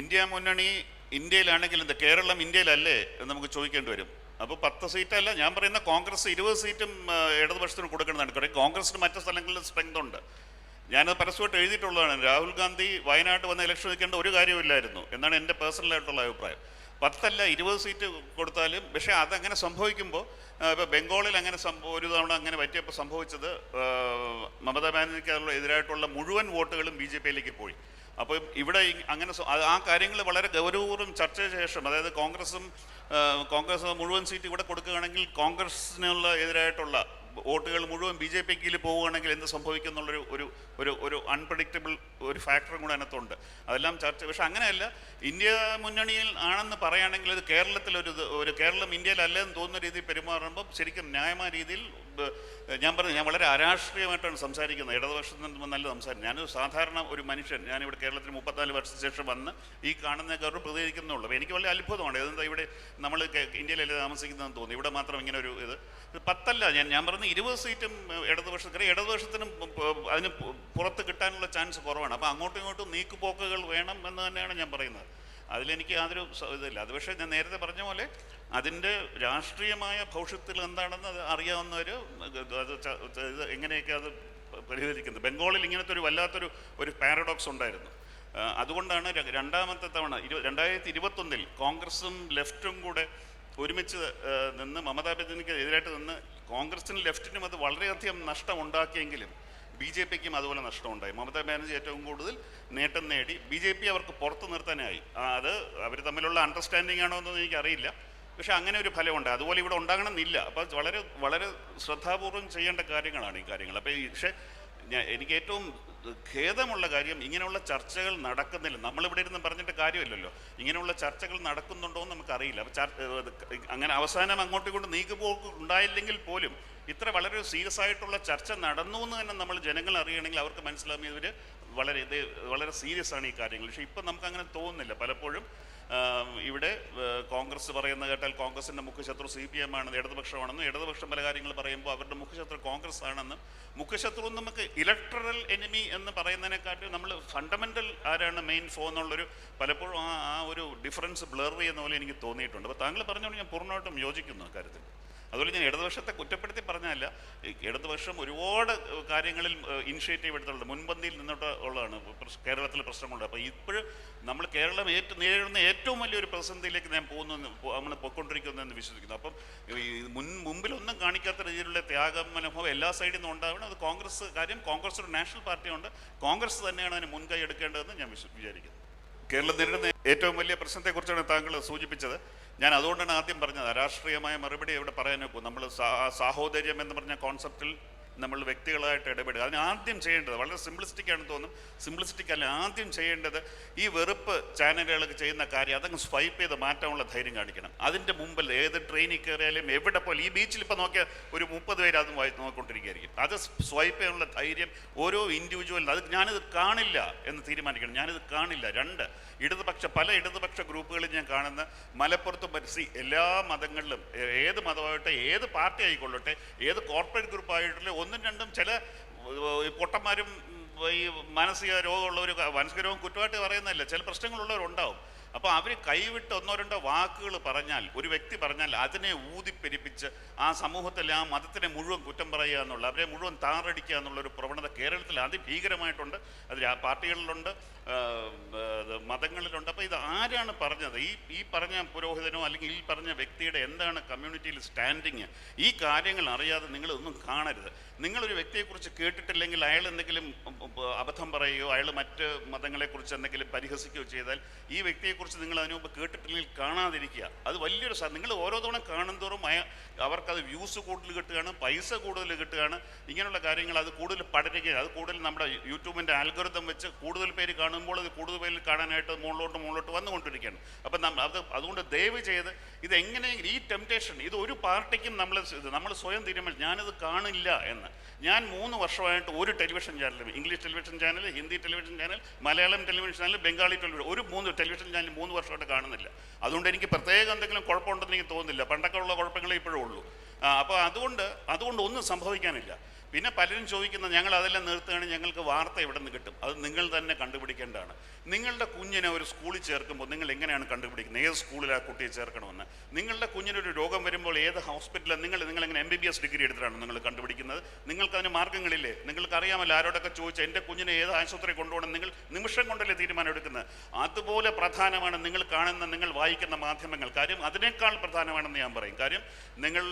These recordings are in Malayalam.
ഇന്ത്യ മുന്നണി ഇന്ത്യയിലാണെങ്കിൽ എന്താ കേരളം ഇന്ത്യയിലല്ലേ എന്ന് നമുക്ക് ചോദിക്കേണ്ടി വരും. അപ്പോൾ പത്ത് സീറ്റല്ല ഞാൻ പറയുന്ന കോൺഗ്രസ് ഇരുപത് സീറ്റും ഇടതുപക്ഷത്തിന് കൊടുക്കണമെന്നാണ് കാര്യം കോൺഗ്രസിന് മറ്റു സ്ഥലങ്ങളിൽ സ്ട്രെങ്ത് ഉണ്ട്. ഞാനത് പരസ്യമായിട്ട് എഴുതിയിട്ടുള്ളതാണ്. രാഹുൽ ഗാന്ധി വയനാട് വന്ന് ഇലക്ഷൻ നിൽക്കേണ്ട ഒരു കാര്യമില്ലായിരുന്നു എന്നാണ് എന്റെ പേഴ്സണലായിട്ടുള്ള അഭിപ്രായം. പത്തല്ല ഇരുപത് സീറ്റ് കൊടുത്താലും പക്ഷേ അതങ്ങനെ സംഭവിക്കുമ്പോൾ ഇപ്പോൾ ബംഗാളിൽ അങ്ങനെ സംഭവ ഒരു തവണ അങ്ങനെ പറ്റിയപ്പോൾ സംഭവിച്ചത് മമതാ ബാനർജിക്ക് എതിരായിട്ടുള്ള മുഴുവൻ വോട്ടുകളും ബി ജെ പിയിലേക്ക് പോയി. അപ്പം ഇവിടെ അങ്ങനെ ആ കാര്യങ്ങൾ വളരെ ഗൗരവപൂർവം ചർച്ച ശേഷം അതായത് കോൺഗ്രസും കോൺഗ്രസ് മുഴുവൻ സീറ്റ് ഇവിടെ കൊടുക്കുകയാണെങ്കിൽ കോൺഗ്രസിനുള്ള എതിരായിട്ടുള്ള വോട്ടുകൾ മുഴുവൻ ബി ജെ പിക്ക് പോവുകയാണെങ്കിൽ എന്ത് സംഭവിക്കും എന്നുള്ളൊരു ഒരു ഒരു ഒരു അൺപ്രഡിക്റ്റബിൾ ഒരു ഫാക്ടറും കൂടെ അതിനകത്തുണ്ട്. അതെല്ലാം ചർച്ച പക്ഷെ അങ്ങനെയല്ല. ഇന്ത്യ മുന്നണിയിൽ ആണെന്ന് പറയുകയാണെങ്കിൽ ഇത് കേരളത്തിലൊരു ഒരു കേരളം ഇന്ത്യയിലല്ലെന്ന് തോന്നുന്ന രീതിയിൽ പെരുമാറുമ്പോൾ ശരിക്കും ന്യായമായ രീതിയിൽ ഞാൻ പറഞ്ഞു ഞാൻ വളരെ അരാഷ്ട്രീയമായിട്ടാണ് സംസാരിക്കുന്നത്. ഇടതുപക്ഷത്തിൽ നിന്ന് നല്ല സംസാരം. ഞാനൊരു സാധാരണ ഒരു മനുഷ്യൻ. ഞാനിവിടെ കേരളത്തിൽ മുപ്പത്തിനാല് വർഷത്തിന് ശേഷം വന്ന് ഈ കാണുന്ന ഗവർ പ്രതികരിക്കുന്നുള്ളൂ എനിക്ക് വളരെ അത്ഭുതമാണ്. ഇതെന്താ ഇവിടെ നമ്മൾ ഇന്ത്യയിലല്ലേ താമസിക്കുന്നതെന്ന് തോന്നി ഇവിടെ മാത്രം ഇങ്ങനെ ഒരു ഇത് പത്തല്ല. ഞാൻ ഞാൻ പറഞ്ഞ ഇരുപത് സീറ്റും ഇടതുപക്ഷത്തിന് ഇടതുപക്ഷത്തിനും അതിന് പുറത്ത് കിട്ടാനുള്ള ചാൻസ് കുറവാണ്. അപ്പോൾ അങ്ങോട്ടും ഇങ്ങോട്ടും നീക്കുപോക്കുകൾ വേണം എന്ന് തന്നെയാണ് ഞാൻ പറയുന്നത്. അതിലെനിക്ക് യാതൊരു ഇതില്ല. അത് പക്ഷേ ഞാൻ നേരത്തെ പറഞ്ഞ പോലെ അതിന്റെ രാഷ്ട്രീയമായ ഭവിഷ്യത്തിൽ എന്താണെന്ന് അത് അറിയാവുന്നവർ അത് എങ്ങനെയൊക്കെ അത് പരിഹരിക്കുന്നത്. ബംഗാളിൽ ഇങ്ങനത്തെ ഒരു വല്ലാത്തൊരു ഒരു പാരഡോക്സ് ഉണ്ടായിരുന്നു. അതുകൊണ്ടാണ് രണ്ടാമത്തെ തവണ ഇരു രണ്ടായിരത്തി ഇരുപത്തൊന്നിൽ കോൺഗ്രസും ലെഫ്റ്റും കൂടെ ഒരുമിച്ച് നിന്ന് മമതാ ബാനർജിക്ക് എതിരായിട്ട് നിന്ന് കോൺഗ്രസിനും ലെഫ്റ്റിനും അത് വളരെയധികം നഷ്ടം ഉണ്ടാക്കിയെങ്കിലും ബി ജെ പിക്കും അതുപോലെ നഷ്ടമുണ്ടായി. മമതാ ബാനർജി ഏറ്റവും കൂടുതൽ നേട്ടം നേടി. ബി ജെ പി അവർക്ക് പുറത്തു നിർത്താനായി. അത് അവർ തമ്മിലുള്ള അണ്ടർസ്റ്റാൻഡിംഗ് ആണോ എന്നൊന്നും എനിക്കറിയില്ല. പക്ഷെ അങ്ങനെ ഒരു ഫലമുണ്ട്. അതുപോലെ ഇവിടെ ഉണ്ടാകണമെന്നില്ല. അപ്പോൾ വളരെ വളരെ ശ്രദ്ധാപൂർവം ചെയ്യേണ്ട കാര്യങ്ങളാണ് ഈ കാര്യങ്ങൾ. അപ്പോൾ പക്ഷേ ഞാൻ എനിക്ക് ഏറ്റവും ഖേദമുള്ള കാര്യം ഇങ്ങനെയുള്ള ചർച്ചകൾ നടക്കുന്നില്ല. നമ്മളിവിടെ ഇരുന്ന് പറഞ്ഞിട്ട് കാര്യമില്ലല്ലോ. ഇങ്ങനെയുള്ള ചർച്ചകൾ നടക്കുന്നുണ്ടോ എന്ന് നമുക്കറിയില്ല. അപ്പോൾ അങ്ങനെ അവസാനം അങ്ങോട്ടും ഇങ്ങോട്ടും നീക്കുപോക്ക് ഉണ്ടായില്ലെങ്കിൽ പോലും ഇത്ര വളരെ സീരിയസ് ആയിട്ടുള്ള ചർച്ച നടന്നു എന്ന് തന്നെ നമ്മൾ ജനങ്ങൾ അറിയണമെങ്കിൽ അവർക്ക് മനസ്സിലാകും വളരെ ഇത് വളരെ സീരിയസ് ആണ് ഈ കാര്യങ്ങൾ. പക്ഷേ ഇപ്പം നമുക്ക് അങ്ങനെ തോന്നുന്നില്ല. പലപ്പോഴും ഇവിടെ കോൺഗ്രസ് പറയുന്ന കേട്ടാൽ കോൺഗ്രസിന്റെ മുഖ്യശത്രു സി പി എം ആണെന്ന് ഇടതുപക്ഷമാണെന്നും ഇടതുപക്ഷം പല കാര്യങ്ങൾ പറയുമ്പോൾ അവരുടെ മുഖ്യശത്രു കോൺഗ്രസ് ആണെന്നും മുഖ്യശത്രു നമുക്ക് ഇലക്ട്രൽ എനിമി എന്ന് പറയുന്നതിനെക്കാട്ടും നമ്മൾ ഫണ്ടമെന്റൽ ആരാണ് മെയിൻ ഫോ എന്നുള്ളൊരു പലപ്പോഴും ആ ആ ഒരു ഡിഫറൻസ് ബ്ലർ ചെയ്യുന്ന പോലെ എനിക്ക് തോന്നിയിട്ടുണ്ട്. അപ്പോൾ താങ്കൾ പറഞ്ഞുകൊണ്ട് ഞാൻ പൂർണമായിട്ടും യോജിക്കുന്നു അക്കാര്യത്തിൽ. അതുപോലെ ഞാൻ ഇടതുപക്ഷത്തെ കുറ്റപ്പെടുത്തി പറഞ്ഞതല്ല ഇടതുപക്ഷം ഒരുപാട് കാര്യങ്ങളിൽ ഇനിഷ്യേറ്റീവ് എടുത്തിട്ടുണ്ട്. മുൻപന്തിയിൽ നിന്നിട്ട് ഉള്ളതാണ് കേരളത്തിൽ പ്രശ്നമുണ്ട് അപ്പോൾ ഇപ്പോഴും നമ്മൾ കേരളം ഏറ്റവും നേരിടുന്ന ഏറ്റവും വലിയൊരു പ്രതിസന്ധിയിലേക്ക് ഞാൻ പോകുന്നു നമ്മൾ പൊയ്ക്കൊണ്ടിരിക്കുന്നു എന്ന് വിശ്വസിക്കുന്നു. അപ്പം മുൻ മുമ്പിലൊന്നും കാണിക്കാത്ത രീതിയിലുള്ള ത്യാഗ മനോഭാവം എല്ലാ സൈഡിൽ നിന്നും ഉണ്ടാവണം. അത് കോൺഗ്രസ് കാര്യം കോൺഗ്രസ് ഒരു നാഷണൽ പാർട്ടിയുണ്ട് കോൺഗ്രസ് തന്നെയാണ് അതിന് മുൻകൈ എടുക്കേണ്ടതെന്ന് ഞാൻ വിചാരിക്കുന്നു. കേരളം നേരിടുന്ന ഏറ്റവും വലിയ പ്രശ്നത്തെക്കുറിച്ചാണ് താങ്കൾ സൂചിപ്പിച്ചത്. ഞാൻ അതുകൊണ്ടാണ് ആദ്യം പറഞ്ഞത് രാഷ്ട്രീയമായ മറുപടി ഇവിടെ പറയാൻ നോക്കൂ നമ്മൾ സാഹോദര്യം എന്ന് പറഞ്ഞ കോൺസെപ്റ്റിൽ നമ്മൾ വ്യക്തികളായിട്ട് ഇടപെടുക. അതിന് ആദ്യം ചെയ്യേണ്ടത് വളരെ സിംപ്ലിസ്റ്റിക് ആണെന്ന് തോന്നും. സിംപ്ലിസ്റ്റിക് അല്ല ആദ്യം ചെയ്യേണ്ടത് ഈ വെറുപ്പ് ചാനലുകൾക്ക് ചെയ്യുന്ന കാര്യം അതങ്ങ് സ്വൈപ്പ് ചെയ്ത് മാറ്റാനുള്ള ധൈര്യം കാണിക്കണം. അതിന്റെ മുമ്പിൽ ഏത് ട്രെയിനിൽ കയറിയാലും എവിടെ പോലും ഈ ബീച്ചിൽ ഇപ്പോൾ നോക്കിയാൽ ഒരു മുപ്പത് പേര് അതും വായി നോക്കിക്കൊണ്ടിരിക്കുകയായിരിക്കും. അത് സ്വൈപ്പ് ചെയ്യാനുള്ള ധൈര്യം ഓരോ ഇൻഡിവിജ്വലിനും അത് ഞാനിത് കാണില്ല എന്ന് തീരുമാനിക്കണം. ഞാനിത് കാണില്ല. രണ്ട് ഇടതുപക്ഷ പല ഇടതുപക്ഷ ഗ്രൂപ്പുകളിൽ ഞാൻ കാണുന്ന മലപ്പുറത്തും പരിസി എല്ലാ മതങ്ങളിലും ഏത് മതമാകട്ടെ ഏത് പാർട്ടി ആയിക്കൊള്ളട്ടെ ഏത് കോർപ്പറേറ്റ് ഗ്രൂപ്പ് ആയിട്ടുള്ള ഒന്നും രണ്ടും ചില പൊട്ടന്മാരും ഈ മാനസിക രോഗമുള്ളവർ മാനസിക രോഗം കുറ്റമായിട്ട് പറയുന്നതല്ല. ചില പ്രശ്നങ്ങളുള്ളവരുണ്ടാവും. അപ്പോൾ അവർ കൈവിട്ട് ഒന്നോ രണ്ടോ വാക്കുകൾ പറഞ്ഞാൽ ഒരു വ്യക്തി പറഞ്ഞാൽ അതിനെ ഊതിപ്പെരിപ്പിച്ച് ആ സമൂഹത്തിലെ ആ മതത്തിനെ മുഴുവൻ കുറ്റം പറയുക എന്നുള്ള അവരെ മുഴുവൻ താറടിക്കുക എന്നുള്ള ഒരു പ്രവണത കേരളത്തിൽ അതിഭീകരമായിട്ടുണ്ട്. അത് പാർട്ടികളിലുണ്ട് മതങ്ങളിലുണ്ട്. അപ്പോൾ ഇത് ആരാണ് പറഞ്ഞത്? ഈ ഈ പറഞ്ഞ പുരോഹിതനോ അല്ലെങ്കിൽ ഈ പറഞ്ഞ വ്യക്തിയുടെ എന്താണ് കമ്മ്യൂണിറ്റിയിൽ സ്റ്റാൻഡിങ്? ഈ കാര്യങ്ങൾ അറിയാതെ നിങ്ങളൊന്നും കാണരുത്. നിങ്ങളൊരു വ്യക്തിയെക്കുറിച്ച് കേട്ടിട്ടില്ലെങ്കിൽ അയാൾ എന്തെങ്കിലും അബദ്ധം പറയുകയോ അയാൾ മറ്റ് മതങ്ങളെക്കുറിച്ച് എന്തെങ്കിലും പരിഹസിക്കുകയോ ചെയ്താൽ ഈ വ്യക്തിയെക്കുറിച്ച് നിങ്ങൾ അതിനു മുമ്പ് കേട്ടിട്ടില്ലെങ്കിൽ കാണാതിരിക്കുക. അത് വലിയൊരു സാധനം നിങ്ങൾ ഓരോ തവണ കാണുന്തോറും അവർക്കത് വ്യൂസ് കൂടുതൽ കിട്ടുകയാണ് പൈസ കൂടുതൽ കിട്ടുകയാണ്. ഇങ്ങനെയുള്ള കാര്യങ്ങൾ അത് കൂടുതൽ പഠിക്കുക അത് കൂടുതൽ നമ്മുടെ യൂട്യൂബിന്റെ ആൽഗോരിതം വെച്ച് കൂടുതൽ പേര് കാണുമ്പോൾ അത് കൂടുതൽ പേരിൽ കാണാനായിട്ട് മുകളിലോട്ട് മുകളിലോട്ട് വന്നുകൊണ്ടിരിക്കുകയാണ്. അപ്പം അത് അതുകൊണ്ട് ദയവ് ചെയ്ത് ഇത് എങ്ങനെയെങ്കിലും ഈ ടെംപ്റ്റേഷൻ ഇത് ഒരു പാർട്ടിക്കും നമ്മൾ നമ്മൾ സ്വയം തീരുമാനിച്ചു ഞാനിത് കാണില്ല എന്ന്. ഞാൻ മൂന്ന് വർഷമായിട്ട് ഒരു ടെലിവിഷൻ ചാനലും English television channel Hindi television channel Malayalam television channel Bengali television ഒരു മൂന്ന് ടെലിവിഷൻ ചാനൽ മൂന്ന് വർഷമായിട്ട് കാണുന്നില്ല. അതുകൊണ്ട് എനിക്ക് പ്രത്യേകം എന്തെങ്കിലും കുഴപ്പമുണ്ടെന്ന് എനിക്ക് തോന്നുന്നില്ല. പണ്ടൊക്കെ ഉള്ള കുഴപ്പങ്ങളെ ഇപ്പോഴും ഉള്ളൂ. അപ്പോൾ അതുകൊണ്ട് അതുകൊണ്ട് ഒന്നും സംഭവിക്കാനില്ല. പിന്നെ പലരും ചോദിക്കുന്നത് ഞങ്ങൾ അതെല്ലാം നിർത്തുകയാണെങ്കിൽ ഞങ്ങൾക്ക് വാർത്ത എവിടെ നിന്ന് കിട്ടും? അത് നിങ്ങൾ തന്നെ കണ്ടുപിടിക്കേണ്ടതാണ്. നിങ്ങളുടെ കുഞ്ഞിനെ ഒരു സ്കൂളിൽ ചേർക്കുമ്പോൾ നിങ്ങൾ എങ്ങനെയാണ് കണ്ടുപിടിക്കുന്നത്? ഏത് സ്കൂളിൽ ആ കുട്ടിയെ ചേർക്കണമെന്ന്? നിങ്ങളുടെ കുഞ്ഞിനൊരു രോഗം വരുമ്പോൾ ഏത് ഹോസ്പിറ്റലിൽ നിങ്ങൾ നിങ്ങൾ എങ്ങനെ M B B S degree എടുത്തിട്ടാണ് നിങ്ങൾ കണ്ടുപിടിക്കുന്നത്? നിങ്ങൾക്ക് അതിന് മാർഗങ്ങളില്ലേ? നിങ്ങൾക്ക് അറിയാമല്ലോ ആരോടൊക്കെ ചോദിച്ചാൽ എന്റെ കുഞ്ഞിനെ ഏത് ആശുപത്രി കൊണ്ടുപോകണം? നിങ്ങൾ നിമിഷം കൊണ്ടല്ലേ തീരുമാനം എടുക്കുന്നത്? അതുപോലെ പ്രധാനമാണ് നിങ്ങൾ കാണുന്ന നിങ്ങൾ വായിക്കുന്ന മാധ്യമങ്ങൾ. കാര്യം അതിനേക്കാൾ പ്രധാനമാണെന്ന് ഞാൻ പറയും. കാര്യം നിങ്ങൾ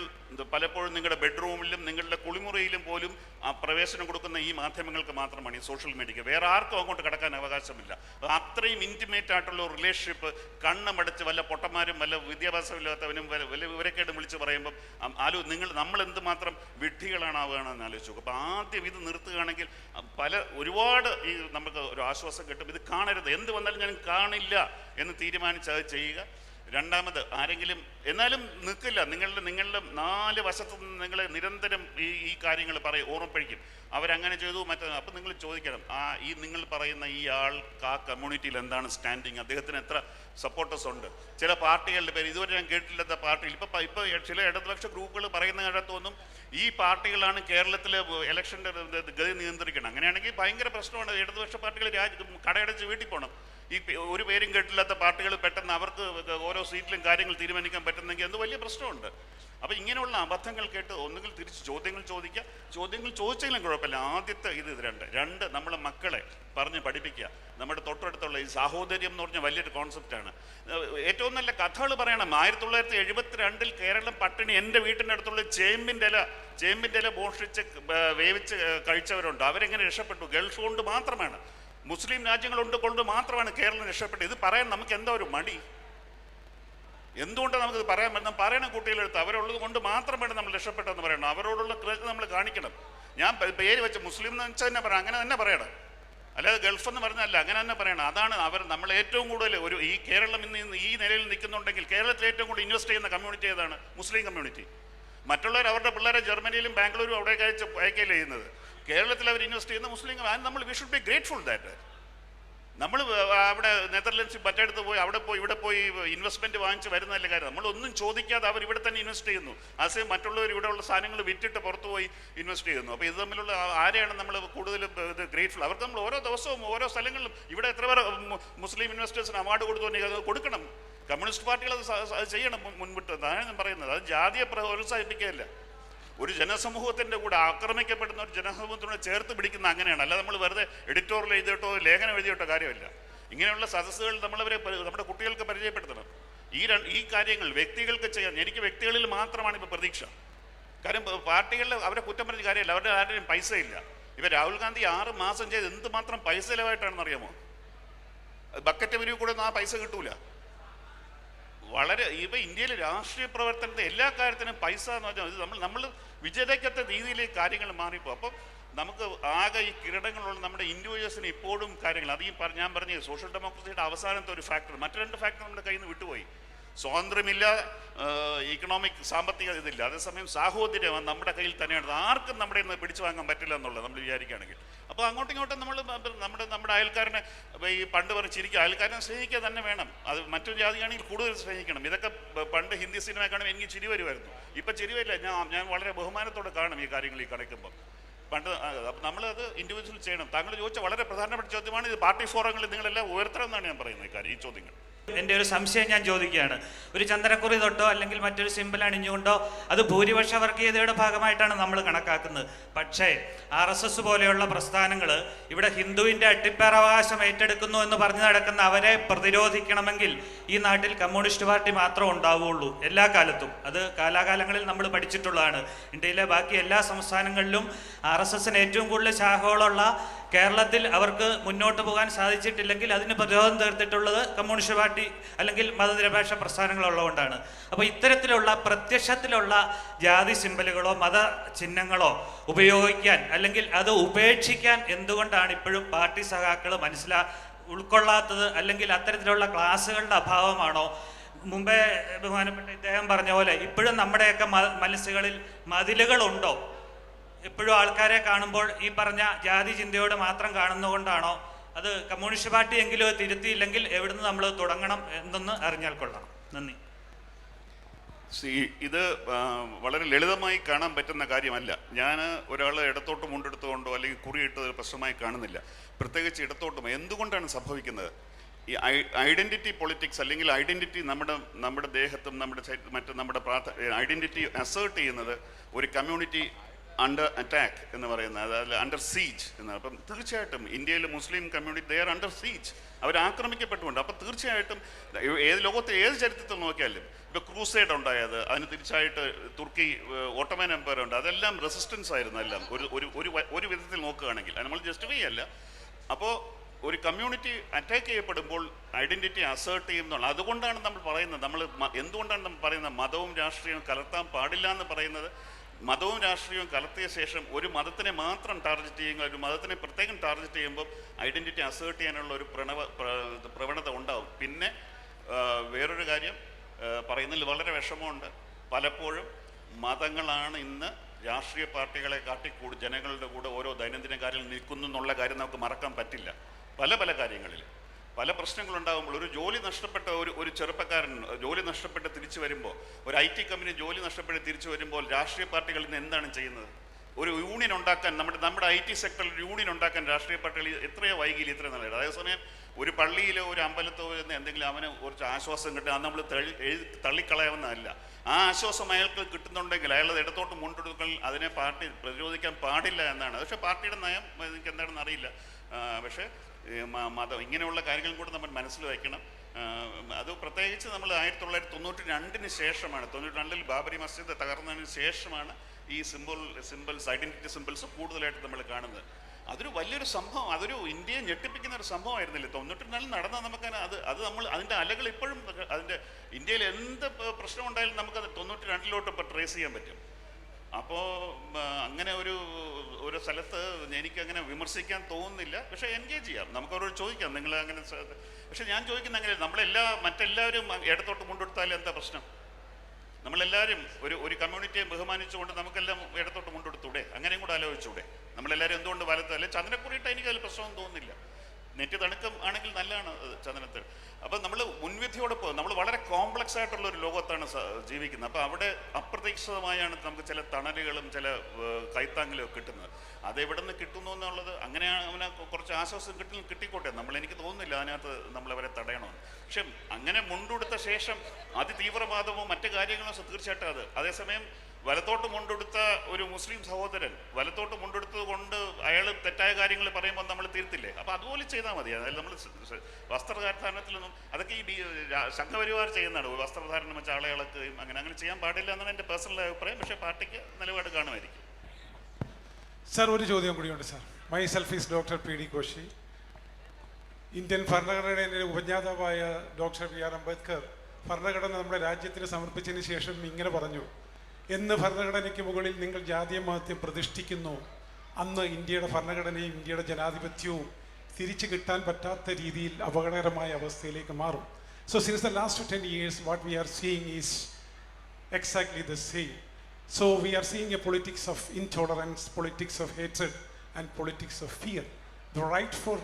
പലപ്പോഴും നിങ്ങളുടെ ബെഡ്റൂമിലും നിങ്ങളുടെ കുളിമുറിയിലും പോലും ആ പ്രവേശനം കൊടുക്കുന്ന ഈ മാധ്യമങ്ങൾക്ക് മാത്രമാണ് ഈ സോഷ്യൽ മീഡിയക്ക് വേറെ ആർക്കും അങ്ങോട്ട് കിടക്കാൻ അവകാശമില്ല. അത് അത്രയും ഇന്റിമേറ്റ് ആയിട്ടുള്ള ഒരു റിലേഷൻഷിപ്പ് കണ്ണമടച്ച് വല്ല പൊട്ടന്മാരും വല്ല വിദ്യാഭ്യാസമില്ലാത്തവനും വല്ല വല്ല വിവരക്കേട് വിളിച്ച് പറയുമ്പം ആലോ നിങ്ങൾ നമ്മൾ എന്തുമാത്രം വിഡ്ഢികളാണ് ആവുകയാണെന്ന് ആലോചിച്ചു അപ്പോൾ ആദ്യം ഇത് നിർത്തുകയാണെങ്കിൽ പല ഒരുപാട് ഈ നമുക്ക് ഒരു ആശ്വാസം കിട്ടും. ഇത് കാണരുത്. എന്ത് വന്നാലും ഞാൻ കാണില്ല എന്ന് തീരുമാനിച്ച് അത് ചെയ്യുക. രണ്ടാമത് ആരെങ്കിലും എന്നാലും നിൽക്കില്ല. നിങ്ങളുടെ നിങ്ങളുടെ നാല് വശത്തു നിന്ന് നിങ്ങൾ നിരന്തരം ഈ ഈ കാര്യങ്ങൾ പറയും ഓർമ്മപ്പഴിക്കും അവരങ്ങനെ ചെയ്തു മറ്റേ അപ്പം നിങ്ങൾ ചോദിക്കണം ആ ഈ നിങ്ങൾ പറയുന്ന ഈ ആൾ ആ കമ്മ്യൂണിറ്റിയിൽ എന്താണ് സ്റ്റാൻഡിങ് അദ്ദേഹത്തിന് എത്ര സപ്പോർട്ടേഴ്സ് ഉണ്ട്? ചില പാർട്ടികളുടെ പേര് ഇതുവരെ ഞാൻ കേട്ടില്ലാത്ത പാർട്ടികൾ. ഇപ്പം ഇപ്പോൾ ചില ഇടതുപക്ഷ ഗ്രൂപ്പുകൾ പറയുന്ന ഇടത്തൊന്നും ഈ പാർട്ടികളാണ് കേരളത്തിലെ ഇലക്ഷന്റെ ഗതി നിയന്ത്രിക്കണം. അങ്ങനെയാണെങ്കിൽ ഭയങ്കര പ്രശ്നമാണ്. ഇടതുപക്ഷ പാർട്ടികൾ രാജ്യ കടയടച്ച് വീട്ടിൽ പോകണം ഈ ഒരു പേരും കേട്ടില്ലാത്ത പാർട്ടികൾ പെട്ടെന്ന് അവർക്ക് ഓരോ സീറ്റിലും കാര്യങ്ങൾ തീരുമാനിക്കാൻ പറ്റുന്നെങ്കിൽ അത് വലിയ പ്രശ്നമുണ്ട്. അപ്പോൾ ഇങ്ങനെയുള്ള അബദ്ധങ്ങൾ കേട്ട് ഒന്നുകിൽ തിരിച്ച് ചോദ്യങ്ങൾ ചോദിക്കുക. ചോദ്യങ്ങൾ ചോദിച്ചെങ്കിലും കുഴപ്പമില്ല. ആദ്യത്തെ ഇത് രണ്ട്. രണ്ട് നമ്മളെ മക്കളെ പറഞ്ഞ് പഠിപ്പിക്കുക. നമ്മുടെ തൊട്ടടുത്തുള്ള ഈ സാഹോദര്യം എന്ന് പറഞ്ഞ വലിയൊരു കോൺസെപ്റ്റാണ് ഏറ്റവും നല്ല കഥകൾ പറയണം. ആയിരത്തി തൊള്ളായിരത്തി എഴുപത്തി രണ്ടിൽ കേരളം പട്ടിണി എന്റെ വീട്ടിന്റെ അടുത്തുള്ള ചേമ്പിന്റെ ഇല ചേമ്പിന്റെ ഇല മോഷിച്ച് വേവിച്ച് കഴിച്ചവരുണ്ട്. അവരെങ്ങനെ രക്ഷപ്പെട്ടു? ഗൾഫ് കൊണ്ട് മാത്രമാണ്. മുസ്ലിം രാജ്യങ്ങളുണ്ട് കൊണ്ട് മാത്രമാണ് കേരളം രക്ഷപ്പെട്ടത്. ഇത് പറയാൻ നമുക്ക് എന്താ ഒരു മടി? എന്തുകൊണ്ടാണ് നമുക്കിത് പറയാൻ പറ്റുന്ന പറയണം കുട്ടികളെടുത്ത് അവരുള്ളത് കൊണ്ട് മാത്രം വേണം നമ്മൾ രക്ഷപ്പെട്ടെന്ന് പറയണം. അവരോടുള്ള കൃതജ്ഞത നമ്മൾ കാണിക്കണം. ഞാൻ പേര് വെച്ച് മുസ്ലിം എന്ന് വെച്ചാൽ തന്നെ പറയാം അങ്ങനെ തന്നെ പറയണം. അല്ലാതെ ഗൾഫ് എന്ന് പറഞ്ഞല്ല അങ്ങനെ തന്നെ പറയണം. അതാണ് അവർ നമ്മൾ ഏറ്റവും കൂടുതൽ ഒരു ഈ കേരളം ഇന്ന് ഈ നിലയിൽ നിൽക്കുന്നുണ്ടെങ്കിൽ കേരളത്തിൽ ഏറ്റവും കൂടുതൽ ഇൻവെസ്റ്റ് ചെയ്യുന്ന കമ്മ്യൂണിറ്റി ഏതാണ്? മുസ്ലിം കമ്മ്യൂണിറ്റി മറ്റുള്ളവർ അവരുടെ പിള്ളേരെ ജർമ്മനിയിലും ബാംഗ്ലൂരും അവിടെയൊക്കെ അയച്ച് അയക്കുകയല്ലേ ചെയ്യുന്നത്? കേരളത്തിൽ അവർ ഇൻവെസ്റ്റ് ചെയ്യുന്ന മുസ്ലിങ്ങൾ നമ്മൾ we should be grateful that നമ്മൾ അവിടെ നെതർലൻഡ്സിൽ മറ്റടുത്ത് പോയി അവിടെ പോയി ഇവിടെ പോയി ഇൻവെസ്റ്റ്മെന്റ് വാങ്ങിച്ച് വരുന്നതല്ല കാര്യം. നമ്മളൊന്നും ചോദിക്കാതെ അവർ ഇവിടെ തന്നെ ഇൻവെസ്റ്റ് ചെയ്യുന്നു. അതേ മറ്റുള്ളവർ ഇവിടെയുള്ള സാധനങ്ങൾ വിറ്റിട്ട് പുറത്തു പോയി ഇൻവെസ്റ്റ് ചെയ്യുന്നു. അപ്പോൾ ഇത് തമ്മിലുള്ള ആരെയാണ് നമ്മൾ കൂടുതൽ ഇത് ഗ്രേറ്റ്ഫുൾ അവർക്ക് നമ്മൾ ഓരോ ദിവസവും ഓരോ സ്ഥലങ്ങളിലും ഇവിടെ എത്ര പേർ മുസ്ലിം ഇൻവെസ്റ്റേഴ്സിന് അവാർഡ് കൊടുത്തു അത് കൊടുക്കണം. കമ്മ്യൂണിസ്റ്റ് പാർട്ടികൾ അത് ചെയ്യണം മുൻ- മുൻപിട്ട് അതാണ് ഞാൻ പറയുന്നത്. അത് ജാതിയെ പ്രോത്സാഹിപ്പിക്കുകയല്ല. ഒരു ജനസമൂഹത്തിന്റെ കൂടെ ആക്രമിക്കപ്പെടുന്ന ഒരു ജനസമൂഹത്തിനോട് ചേർത്ത് പിടിക്കുന്ന അങ്ങനെയാണ്. അല്ല നമ്മൾ വെറുതെ എഡിറ്റോറിയൽ എഴുതിയിട്ടോ ലേഖനം എഴുതിയിട്ടോ കാര്യമില്ല. ഇങ്ങനെയുള്ള സദസ്സുകൾ നമ്മളവരെ നമ്മുടെ കുട്ടികൾക്ക് പരിചയപ്പെടുത്തണം. ഈ ഈ കാര്യങ്ങൾ വ്യക്തികൾക്ക് ചെയ്യാൻ എനിക്ക് വ്യക്തികളിൽ മാത്രമാണ് ഇപ്പോൾ പ്രതീക്ഷ. കാരണം പാർട്ടികളിൽ അവരെ കുറ്റം പറഞ്ഞ കാര്യമില്ല. അവരുടെ ആരുടെയും പൈസ ഇല്ല രാഹുൽ ഗാന്ധി ആറ് മാസം ചെയ്ത് എന്തുമാത്രം പൈസ ചിലവായിട്ടാണെന്ന് അറിയാമോ? ബക്കറ്റ് വരിക കൂടെ ഒന്നും ആ പൈസ കിട്ടൂല. വളരെ ഇപ്പൊ ഇന്ത്യയിലെ രാഷ്ട്രീയ പ്രവർത്തനത്തെ എല്ലാ കാര്യത്തിനും പൈസ എന്ന് പറഞ്ഞാൽ നമ്മൾ നമ്മൾ വിജയതയ്ക്കത്തെ രീതിയിൽ കാര്യങ്ങൾ മാറിപ്പോ അപ്പം നമുക്ക് ആകെ ഈ കിരീടങ്ങളുള്ള നമ്മുടെ ഇൻഡിവിജ്വൽസിന് ഇപ്പോഴും കാര്യങ്ങൾ അത് ഈ ഞാൻ പറഞ്ഞ സോഷ്യൽ ഡെമോക്രസിയുടെ അവസാനത്തെ ഒരു ഫാക്ടർ മറ്റു രണ്ട് ഫാക്ടർ നമ്മുടെ കയ്യിൽ നിന്ന് വിട്ടുപോയി. സ്വാതന്ത്ര്യമില്ല ഇക്കണോമിക് സാമ്പത്തിക ഇതില്ല. അതേസമയം സാഹോദര്യം നമ്മുടെ കയ്യിൽ തന്നെയാണ്. ആർക്കും നമ്മുടെ നിന്ന് പിടിച്ചു വാങ്ങാൻ പറ്റില്ല എന്നുള്ളത് നമ്മൾ വിചാരിക്കുകയാണെങ്കിൽ. അപ്പോൾ അങ്ങോട്ടും ഇങ്ങോട്ടും നമ്മൾ നമ്മുടെ നമ്മുടെ അയൽക്കാരനെ ഈ പണ്ട് പറഞ്ഞ് ചിരിക്കുക. അയൽക്കാരനെ സ്നേഹിക്കുക തന്നെ വേണം. അത് മറ്റൊരു ജാതിയാണെങ്കിൽ കൂടുതൽ സ്നേഹിക്കണം. ഇതൊക്കെ പണ്ട് ഹിന്ദി സിനിമ കാണുമ്പോൾ എനിക്ക് ചിരി വരുമായിരുന്നു. ഇപ്പം ചിരി വരില്ല. ഞാൻ ഞാൻ വളരെ ബഹുമാനത്തോടെ കാണും ഈ കാര്യങ്ങൾ ഈ കളിക്കുമ്പോൾ പണ്ട് അപ്പം നമ്മളത് ഇൻഡിവിജ്വൽ ചെയ്യണം. താങ്കൾ ചോദിച്ച വളരെ പ്രധാനപ്പെട്ട ചോദ്യമാണ് ഇത്. പാർട്ടി ഫോറങ്ങളിൽ നിങ്ങളെല്ലാം ഉയർത്തണം എന്നാണ് ഞാൻ പറയുന്നത് ഈ കാര്യം ഈ ചോദ്യങ്ങൾ. എന്റെ ഒരു സംശയം ഞാൻ ചോദിക്കുകയാണ്. ഒരു ചന്ദനക്കുറി തൊട്ടോ അല്ലെങ്കിൽ മറ്റൊരു സിമ്പിൾ അണിഞ്ഞുകൊണ്ടോ അത് ഭൂരിപക്ഷ വർഗീയതയുടെ ഭാഗമായിട്ടാണ് നമ്മൾ കണക്കാക്കുന്നത്. പക്ഷേ ആർ എസ് എസ് പോലെയുള്ള പ്രസ്ഥാനങ്ങൾ ഇവിടെ ഹിന്ദുവിന്റെ അട്ടിപ്പേറവകാശം ഏറ്റെടുക്കുന്നു എന്ന് പറഞ്ഞു നടക്കുന്ന അവരെ പ്രതിരോധിക്കണമെങ്കിൽ ഈ നാട്ടിൽ കമ്മ്യൂണിസ്റ്റ് പാർട്ടി മാത്രമേ ഉണ്ടാവുകയുള്ളൂ എല്ലാ കാലത്തും. അത് കാലാകാലങ്ങളിൽ നമ്മൾ പഠിച്ചിട്ടുള്ളതാണ്. ഇന്ത്യയിലെ ബാക്കി എല്ലാ സംസ്ഥാനങ്ങളിലും ആർ എസ് എസിന് ഏറ്റവും കൂടുതൽ ശാഖകളുള്ള കേരളത്തിൽ അവർക്ക് മുന്നോട്ട് പോകാൻ സാധിച്ചിട്ടില്ലെങ്കിൽ അതിന് പ്രതിരോധം തീർത്തിട്ടുള്ളത് കമ്മ്യൂണിസ്റ്റ് പാർട്ടി അല്ലെങ്കിൽ മതനിരപേക്ഷ പ്രസ്ഥാനങ്ങളുള്ളതുകൊണ്ടാണ്. അപ്പോൾ ഇത്തരത്തിലുള്ള പ്രത്യക്ഷത്തിലുള്ള ജാതി സിമ്പലുകളോ മത ചിഹ്നങ്ങളോ ഉപയോഗിക്കാൻ അല്ലെങ്കിൽ അത് ഉപേക്ഷിക്കാൻ എന്തുകൊണ്ടാണ് ഇപ്പോഴും പാർട്ടി സഖാക്കൾ മനസ്സിലാ ഉൾക്കൊള്ളാത്തത് അല്ലെങ്കിൽ അത്തരത്തിലുള്ള ക്ലാസ്സുകളുടെ അഭാവമാണോ? മുമ്പേ ബഹുമാനപ്പെട്ട ഇദ്ദേഹം പറഞ്ഞ പോലെ ഇപ്പോഴും നമ്മുടെയൊക്കെ മനസ്സുകളിൽ മതിലുകളുണ്ടോ? എപ്പോഴും ആൾക്കാരെ കാണുമ്പോൾ ഈ പറഞ്ഞ ജാതി ചിന്തയോട് മാത്രം കാണുന്നതുകൊണ്ടാണോ? അത് കമ്മ്യൂണിസ്റ്റ് പാർട്ടി എങ്കിലും തിരുത്തിയില്ലെങ്കിൽ എവിടുന്ന് നമ്മൾ തുടങ്ങണം എന്തെന്ന് അറിഞ്ഞാൽ കൊള്ളാം. നന്ദി. സി ഇത് വളരെ ലളിതമായി കാണാൻ പറ്റുന്ന കാര്യമല്ല. ഞാൻ ഒരാൾ ഇടത്തോട്ട് മുണ്ടെടുത്തുകൊണ്ടോ അല്ലെങ്കിൽ കുറിയിട്ടത് പ്രശ്നമായി കാണുന്നില്ല. പ്രത്യേകിച്ച് ഇടത്തോട്ടും. എന്തുകൊണ്ടാണ് സംഭവിക്കുന്നത്? ഈ ഐഡന്റിറ്റി പൊളിറ്റിക്സ് അല്ലെങ്കിൽ ഐഡന്റിറ്റി നമ്മുടെ നമ്മുടെ ദേഹത്തും നമ്മുടെ മറ്റും നമ്മുടെ പ്രാർത്ഥ ഐഡന്റിറ്റി അസേർട്ട് ചെയ്യുന്നത് ഒരു കമ്മ്യൂണിറ്റി അണ്ടർ അറ്റാക്ക് എന്ന് പറയുന്നത് അതായത് അണ്ടർ സീച്ച് എന്ന് അപ്പം തീർച്ചയായിട്ടും ഇന്ത്യയിലെ Muslim community they are under siege അവർ ആക്രമിക്കപ്പെട്ടുകൊണ്ട്. അപ്പം തീർച്ചയായിട്ടും ഏത് ലോകത്തെ ഏത് ചരിത്രത്തിൽ നോക്കിയാലും ഇപ്പോൾ ക്രൂസൈഡ് ഉണ്ടായത് അതിന് തിരിച്ചായിട്ട് തുർക്കി ഓട്ടോമൻ എംപയർ ഉണ്ട്. അതെല്ലാം റെസിസ്റ്റൻസ് ആയിരുന്നു എല്ലാം. ഒരു ഒരു ഒരു ഒരു വിധത്തിൽ നോക്കുകയാണെങ്കിൽ. നമ്മൾ ജസ്റ്റിഫൈ അല്ല. അപ്പോൾ ഒരു കമ്മ്യൂണിറ്റി അറ്റാക്ക് ചെയ്യപ്പെടുമ്പോൾ ഐഡന്റിറ്റി അസേർട്ട് ചെയ്യുന്നുള്ള അതുകൊണ്ടാണ് നമ്മൾ പറയുന്നത്. നമ്മൾ എന്തുകൊണ്ടാണ് നമ്മൾ പറയുന്നത്? മതവും രാഷ്ട്രീയവും കലർത്താൻ പാടില്ല എന്ന് പറയുന്നത്. മതവും രാഷ്ട്രീയവും കലർത്തിയ ശേഷം ഒരു മതത്തിനെ മാത്രം ടാർഗറ്റ് ചെയ്യുക ഒരു മതത്തിനെ പ്രത്യേകം ടാർഗറ്റ് ചെയ്യുമ്പോൾ ഐഡന്റിറ്റി അസേർട്ട് ചെയ്യാനുള്ള ഒരു പ്രണവ പ്രവണത ഉണ്ടാവും. പിന്നെ വേറൊരു കാര്യം പറയുന്നതിൽ വളരെ വിഷമമുണ്ട്. പലപ്പോഴും മതങ്ങളാണ് ഇന്ന് രാഷ്ട്രീയ പാർട്ടികളെ കാട്ടിക്കൂടി ജനങ്ങളുടെ കൂടെ ഓരോ ദൈനംദിന കാര്യങ്ങളിൽ നിൽക്കുന്നു എന്നുള്ള കാര്യം നമുക്ക് മറക്കാൻ പറ്റില്ല. പല പല കാര്യങ്ങളിൽ. പല പ്രശ്നങ്ങളുണ്ടാകുമ്പോൾ ഒരു ജോലി നഷ്ടപ്പെട്ട ഒരു ഒരു ചെറുപ്പക്കാരൻ ജോലി നഷ്ടപ്പെട്ട് തിരിച്ചു വരുമ്പോൾ ഒരു ഐ ടി കമ്പനി ജോലി നഷ്ടപ്പെട്ട് തിരിച്ചു വരുമ്പോൾ രാഷ്ട്രീയ പാർട്ടികൾ ഇന്ന് എന്താണ് ചെയ്യുന്നത്? ഒരു യൂണിയൻ ഉണ്ടാക്കാൻ നമ്മുടെ നമ്മുടെ ഐ ടി സെക്ടറിൽ യൂണിയൻ ഉണ്ടാക്കാൻ രാഷ്ട്രീയ പാർട്ടികൾ എത്രയോ വൈകിയില്ല ഇത്രയും നല്ലത് അതേസമയം ഒരു പള്ളിയിലോ ഒരു അമ്പലത്തോ എന്ന് എന്തെങ്കിലും അവന് കുറച്ച് ആശ്വാസം കിട്ടുക അത് നമ്മൾ തള്ളിക്കളയാവുന്നതല്ല. ആ ആശ്വാസം അയാൾക്ക് കിട്ടുന്നുണ്ടെങ്കിൽ അയാളത് ഇടത്തോട്ട് മുണ്ടെടുക്കൽ അതിനെ പാർട്ടി പ്രതിരോധിക്കാൻ പാടില്ല എന്നാണ്. പക്ഷേ പാർട്ടിയുടെ നയം എനിക്ക് എന്താണെന്ന് അറിയില്ല. പക്ഷേ മതം. ഇങ്ങനെയുള്ള കാര്യങ്ങളും കൂടെ നമ്മൾ മനസ്സിൽ വയ്ക്കണം. അത് പ്രത്യേകിച്ച് നമ്മൾ ആയിരത്തി തൊള്ളായിരത്തി തൊണ്ണൂറ്റി രണ്ടിന് ശേഷമാണ്. തൊണ്ണൂറ്റി രണ്ടിൽ ബാബരി മസ്ജിദ് തകർന്നതിന് ശേഷമാണ് ഈ സിമ്പിൾ സിമ്പിൾസ് ഐഡന്റിറ്റി സിമ്പിൾസ് കൂടുതലായിട്ട് നമ്മൾ കാണുന്നത്. അതൊരു വലിയൊരു സംഭവം. അതൊരു ഇന്ത്യയെ ഞെട്ടിപ്പിക്കുന്ന ഒരു സംഭവമായിരുന്നില്ല? തൊണ്ണൂറ്റി രണ്ടിൽ നടന്ന നമുക്ക് അത് അത് നമ്മൾ അതിന്റെ അലകൾ ഇപ്പോഴും അതിന്റെ ഇന്ത്യയിൽ എന്ത് പ്രശ്നം ഉണ്ടായാലും നമുക്കത് തൊണ്ണൂറ്റി രണ്ടിലോട്ട് ഇപ്പോൾ ട്രേസ് ചെയ്യാൻ പറ്റും. അപ്പോൾ അങ്ങനെ ഒരു ഒരു സ്ഥലത്ത് എനിക്കങ്ങനെ വിമർശിക്കാൻ തോന്നുന്നില്ല. പക്ഷേ എൻഗേജ് ചെയ്യാം. നമുക്ക് അവരോട് ചോദിക്കാം. നിങ്ങൾ അങ്ങനെ പക്ഷേ ഞാൻ ചോദിക്കുന്ന അങ്ങനെ നമ്മളെല്ലാ മറ്റെല്ലാവരും ഇടത്തോട്ട് കൊണ്ടുകൊടുത്താലും എന്താ പ്രശ്നം? നമ്മളെല്ലാവരും ഒരു ഒരു കമ്മ്യൂണിറ്റിയെ ബഹുമാനിച്ചുകൊണ്ട് നമുക്കെല്ലാം ഇടത്തോട്ട് കൊണ്ടുകൊടുത്തൂടെ അങ്ങനെയും കൂടെ ആലോചിച്ചൂടെ? നമ്മളെല്ലാവരും എന്തുകൊണ്ട് വലത്ത്? അല്ലെ ചന്ദ്രക്കുറിയിട്ട് എനിക്ക് അതിൽ പ്രശ്നമൊന്നും തോന്നുന്നില്ല. നെറ്റ് തണുക്കം ആണെങ്കിൽ നല്ലതാണ് ചന്ദനത്തിൽ അപ്പം നമ്മൾ മുൻവിധിയോടെ പോകും നമ്മൾ വളരെ കോംപ്ലക്സ് ആയിട്ടുള്ള ഒരു ലോകത്താണ് ജീവിക്കുന്നത്. അപ്പോൾ അവിടെ അപ്രതീക്ഷിതമായാണ് നമുക്ക് ചില തണലുകളും ചില കൈത്താങ്ങലും കിട്ടുന്നത്. അത് എവിടെ നിന്ന് കിട്ടുന്നു എന്നുള്ളത് അങ്ങനെയാണ് അവന് കുറച്ച് ആശ്വാസം കിട്ടി കിട്ടിക്കോട്ടെ. നമ്മൾ എനിക്ക് തോന്നുന്നില്ല അതിനകത്ത് നമ്മളവരെ തടയണമെന്ന്. പക്ഷെ അങ്ങനെ മുണ്ടെടുത്ത ശേഷം അതിതീവ്രവാദമോ മറ്റു കാര്യങ്ങളോ തീർച്ചയായിട്ടും അത്. അതേസമയം വലത്തോട്ട് മുണ്ടെടുത്ത ഒരു മുസ്ലിം സഹോദരൻ വലത്തോട്ട് മുണ്ടെടുത്തത് കൊണ്ട് അയാൾ തെറ്റായ കാര്യങ്ങൾ പറയുമ്പോൾ നമ്മൾ തീർത്തില്ലേ? അപ്പോൾ അതുപോലെ ചെയ്താൽ മതി. അതായത് നമ്മൾ വസ്ത്രധാരണത്തിലൊന്നും അതൊക്കെ ഈ സംഘപരിവാർ ചെയ്യുന്നതാണ്. വസ്ത്രധാരണം വെച്ച ആളെ ഇളക്കുകയും അങ്ങനെ അങ്ങനെ ചെയ്യാൻ പാടില്ല എന്നാണ് എന്റെ പേഴ്സണൽ അഭിപ്രായം. പക്ഷേ പാർട്ടിക്ക് നിലപാട് കാണുമായിരിക്കും. സാർ ഒരു ചോദ്യം കൂടിയുണ്ട് sir. Myself is doctor P D Koshi. Indian ഭരണഘടനയുടെ ഉപജ്ഞാതാവായ ഡോക്ടർ ബി ആർ അംബേദ്കർ ഭരണഘടന നമ്മുടെ രാജ്യത്തിന് സമർപ്പിച്ചതിന് ശേഷം ഇങ്ങനെ പറഞ്ഞു. എന്ന് ഭരണഘടനയ്ക്ക് മുകളിൽ നിങ്ങൾ ജാതീയ മതത്തെ പ്രതിഷ്ഠിക്കുന്നു. അന്ന് ഇന്ത്യയുടെ ഭരണഘടനയും ഇന്ത്യയുടെ ജനാധിപത്യവും തിരിച്ചു കിട്ടാൻ പറ്റാത്ത രീതിയിൽ അപകടകരമായ അവസ്ഥയിലേക്ക് മാറും. So since the last ten years what we are seeing is exactly the same so we are seeing a politics of intolerance politics of hated and politics of fear the right for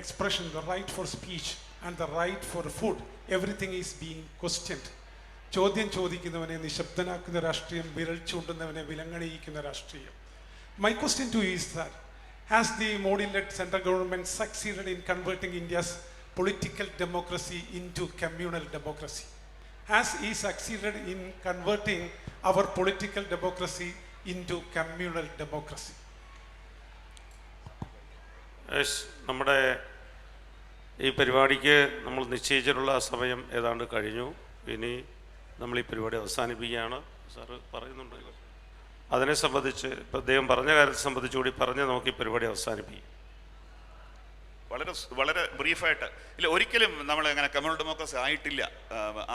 expression the right for speech and the right for food everything is being questioned ചോദ്യം ചോദിക്കുന്നവനെ നിശബ്ദനാക്കുന്ന രാഷ്ട്രീയം വിരൽ ചൂണ്ടുന്നവനെ വിലങ്ങണിയിക്കുന്ന രാഷ്ട്രീയം. My question to is that has the Modi led central government succeeded in converting India's political democracy into communal democracy has he succeeded ഇൻ converting our political democracy into communal democracy? Democracy നമ്മുടെ ഈ പരിപാടിക്ക് നമ്മൾ നിശ്ചയിച്ചിട്ടുള്ള സമയം ഏതാണ്ട് കഴിഞ്ഞു. ഇനി നമ്മൾ ഈ പരിപാടി അവസാനിപ്പിക്കുകയാണ്. സാറ് പറയുന്നുണ്ടല്ലോ അതിനെ സംബന്ധിച്ച് ഇപ്പം അദ്ദേഹം പറഞ്ഞ കാര്യത്തെ സംബന്ധിച്ച് കൂടി പറഞ്ഞ് നമുക്ക് ഈ പരിപാടി അവസാനിപ്പിക്കും. വളരെ വളരെ ബ്രീഫായിട്ട്. ഇല്ല ഒരിക്കലും നമ്മൾ അങ്ങനെ കമ്മ്യൂണൽ ഡെമോക്രസി ആയിട്ടില്ല.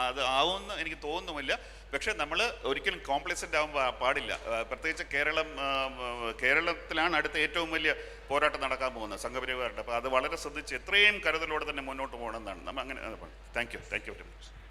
അത് ആവുമെന്ന് എനിക്ക് തോന്നുന്നുമില്ല പക്ഷേ നമ്മൾ ഒരിക്കലും കോംപ്ലസന്റ് ആവാൻ പാടില്ല. പ്രത്യേകിച്ച് കേരളം കേരളത്തിലാണ് അടുത്ത ഏറ്റവും വലിയ പോരാട്ടം നടക്കാൻ പോകുന്നത് സംഘപരിവാറുടെ അപ്പോൾ അത് വളരെ ശ്രദ്ധിച്ച് എത്രയും കരുതലോടെ തന്നെ മുന്നോട്ട് പോകണമെന്നാണ് നമ്മൾ അങ്ങനെ thank you thank you very much